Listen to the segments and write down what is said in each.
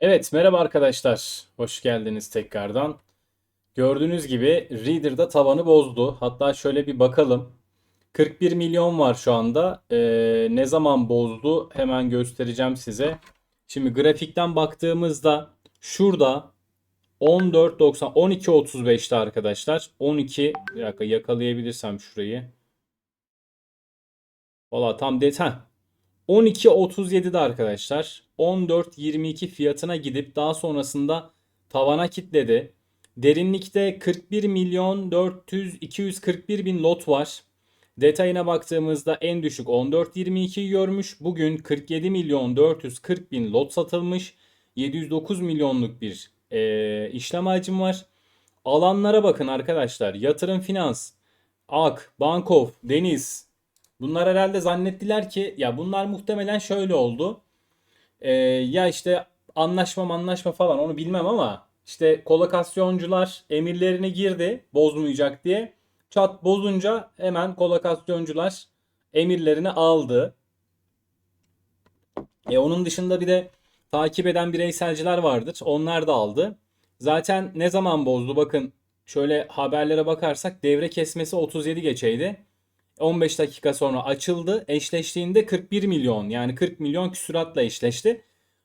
Evet, merhaba arkadaşlar. Hoş geldiniz tekrardan. Gördüğünüz gibi Reader'da tavanı bozdu. Hatta şöyle bir bakalım. 41 milyon var şu anda. Ee, ne zaman bozdu? Hemen göstereceğim size. Şimdi grafikten baktığımızda şurada 14.90 12.35'te arkadaşlar. 12 bir dakika yakalayabilirsem şurayı. Valla tam detay. 12.37'de arkadaşlar 14.22 fiyatına gidip daha sonrasında tavana kitledi. Derinlikte 41 milyon 400 241 bin lot var. Detayına baktığımızda en düşük 14.22'yi görmüş. Bugün 47 milyon 440 bin lot satılmış. 709 milyonluk bir e, işlem hacim var. Alanlara bakın arkadaşlar. Yatırım finans, Ak, Bankof, Deniz, Bunlar herhalde zannettiler ki ya bunlar muhtemelen şöyle oldu. Ee, ya işte anlaşma anlaşma falan onu bilmem ama işte kolokasyoncular emirlerine girdi bozmayacak diye. Çat bozunca hemen kolokasyoncular emirlerini aldı. E onun dışında bir de takip eden bireyselciler vardır. Onlar da aldı. Zaten ne zaman bozdu? Bakın şöyle haberlere bakarsak devre kesmesi 37 geçeydi. 15 dakika sonra açıldı. Eşleştiğinde 41 milyon yani 40 milyon küsuratla eşleşti.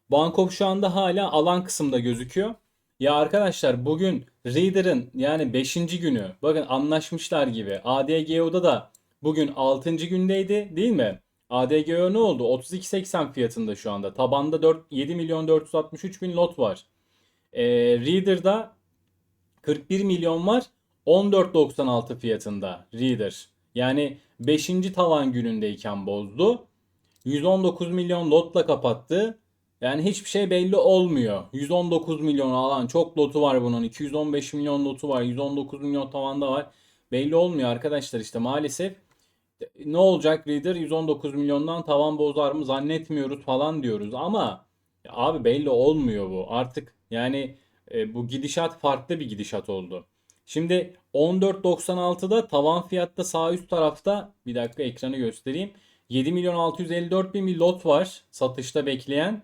Bankof şu anda hala alan kısımda gözüküyor. Ya arkadaşlar bugün Reader'ın yani 5. günü bakın anlaşmışlar gibi. ADGO'da da bugün 6. gündeydi değil mi? ADGO ne oldu? 32.80 fiyatında şu anda. Tabanda 4, 7 milyon 463 bin lot var. Ee, Reader'da 41 milyon var. 14.96 fiyatında Reader. Yani 5. tavan günündeyken bozdu. 119 milyon lotla kapattı. Yani hiçbir şey belli olmuyor. 119 milyon alan çok lotu var bunun. 215 milyon lotu var. 119 milyon tavanda var. Belli olmuyor arkadaşlar işte maalesef. Ne olacak Reader 119 milyondan tavan bozar mı zannetmiyoruz falan diyoruz ama abi belli olmuyor bu. Artık yani e, bu gidişat farklı bir gidişat oldu. Şimdi 14.96'da tavan fiyatta sağ üst tarafta bir dakika ekranı göstereyim. 7 milyon 654 bin bir lot var satışta bekleyen.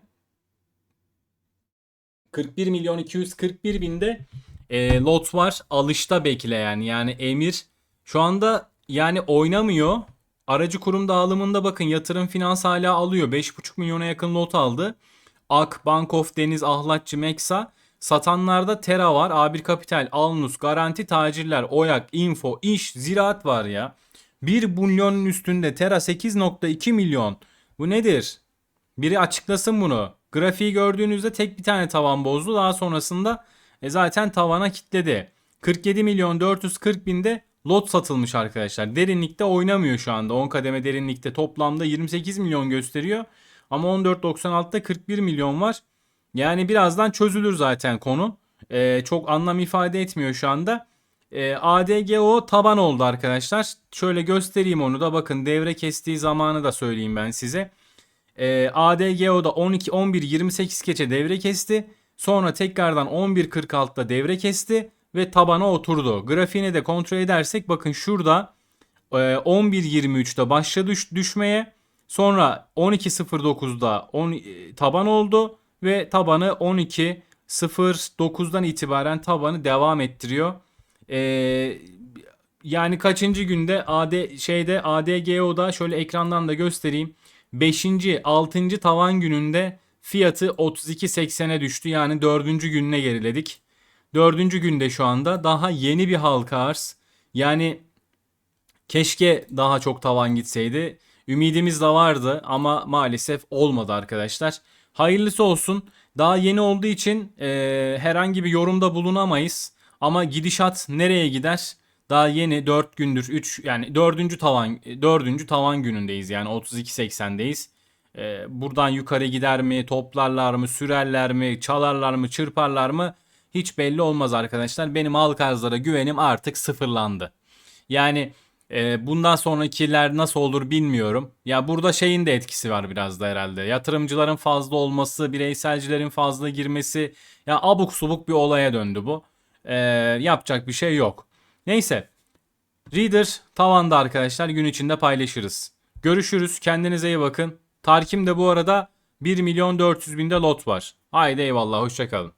41 milyon 241 binde e, lot var alışta bekleyen yani emir şu anda yani oynamıyor. Aracı kurum dağılımında bakın yatırım finans hala alıyor. 5,5 milyona yakın lot aldı. Ak, Bank of Deniz, Ahlatçı, Meksa Satanlarda Tera var. A1 Kapital, Alnus, Garanti, Tacirler, Oyak, Info, İş, Ziraat var ya. 1 milyonun üstünde Tera 8.2 milyon. Bu nedir? Biri açıklasın bunu. Grafiği gördüğünüzde tek bir tane tavan bozdu. Daha sonrasında e zaten tavana kitledi. 47 milyon 440 binde lot satılmış arkadaşlar. Derinlikte oynamıyor şu anda. 10 kademe derinlikte toplamda 28 milyon gösteriyor. Ama 14.96'da 41 milyon var. Yani birazdan çözülür zaten konu. Ee, çok anlam ifade etmiyor şu anda. Ee, ADGO taban oldu arkadaşlar. Şöyle göstereyim onu da bakın devre kestiği zamanı da söyleyeyim ben size. Ee, ADGO'da 12 11 28 geçe devre kesti. Sonra tekrardan 11.46'da devre kesti ve tabana oturdu. Grafiğini de kontrol edersek bakın şurada e, 11.23'te başladı düş, düşmeye. Sonra 12.09'da 10, e, taban oldu ve tabanı 12.09'dan itibaren tabanı devam ettiriyor. Ee, yani kaçıncı günde AD şeyde ADGO'da şöyle ekrandan da göstereyim. 5. 6. tavan gününde fiyatı 32.80'e düştü. Yani 4. gününe geriledik. 4. günde şu anda daha yeni bir halka arz. Yani keşke daha çok tavan gitseydi. Ümidimiz de vardı ama maalesef olmadı arkadaşlar. Hayırlısı olsun. Daha yeni olduğu için e, herhangi bir yorumda bulunamayız. Ama gidişat nereye gider? Daha yeni 4 gündür 3 yani 4. tavan 4. tavan günündeyiz. Yani 32.80'deyiz. E, buradan yukarı gider mi? Toplarlar mı? Sürerler mi? Çalarlar mı? Çırparlar mı? Hiç belli olmaz arkadaşlar. Benim halk arzlara güvenim artık sıfırlandı. Yani e, bundan sonrakiler nasıl olur bilmiyorum. Ya burada şeyin de etkisi var biraz da herhalde. Yatırımcıların fazla olması, bireyselcilerin fazla girmesi. Ya abuk subuk bir olaya döndü bu. E, yapacak bir şey yok. Neyse. Reader tavanda arkadaşlar gün içinde paylaşırız. Görüşürüz. Kendinize iyi bakın. Tarkim de bu arada 1 milyon 400 binde lot var. Haydi eyvallah hoşçakalın.